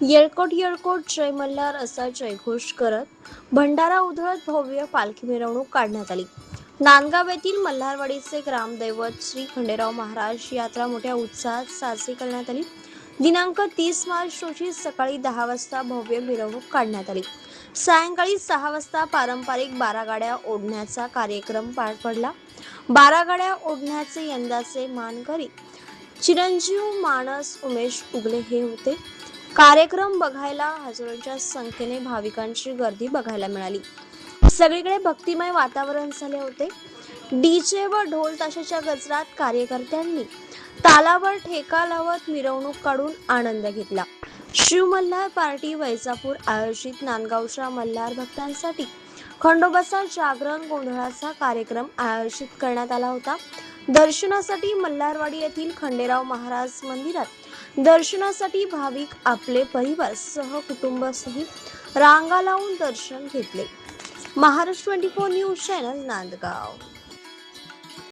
येळकोट येळकोट जय मल्हार असा जयघोष करत भंडारा उधळत भव्य पालखी मिरवणूक काढण्यात आली. नांदगाव येथील मल्हारवाडीचे ग्रामदैवत श्री खंडेराव महाराज यात्रा मोठ्या उत्साहात साजरी करण्यात आली. दिनांक तीस मार्च रोजी सकाळी दहा वाजता भव्य मिरवणूक काढण्यात आली. सायंकाळी सहा वाजता पारंपरिक बारा गाड्या ओढण्याचा कार्यक्रम पार पडला. बारा गाड्या ओढण्याचे यंदाचे मानकरी चिरंजीव मानस उमेश उगले हे होते. कार्यक्रम बघायला हजारोंच्या संख्येने भाविकांची गर्दी बघायला मिळाली. सगळीकडे भक्तिमय वातावरण झाले होते. डीजे व ढोल ताशाच्या गजरात कार्यकर्त्यांनी तालावर ठेका लावत मिरवणूक काढून आनंद घेतला. शिव मल्हार पार्टी वैजापूर आयोजित नांदगावच्या मल्हार भक्तांसाठी खंडोबाचा जागरण गोंधळाचा कार्यक्रम आयोजित करण्यात आला होता. दर्शनासाठी मल्हारवाडी येथील खंडेराव महाराज मंदिरात दर्शनासाठी भाविक आपले परिवार सह कुटुंबासहित रांगा लावून दर्शन घेतले. Maharashtra twenty four news channel Nandgaon.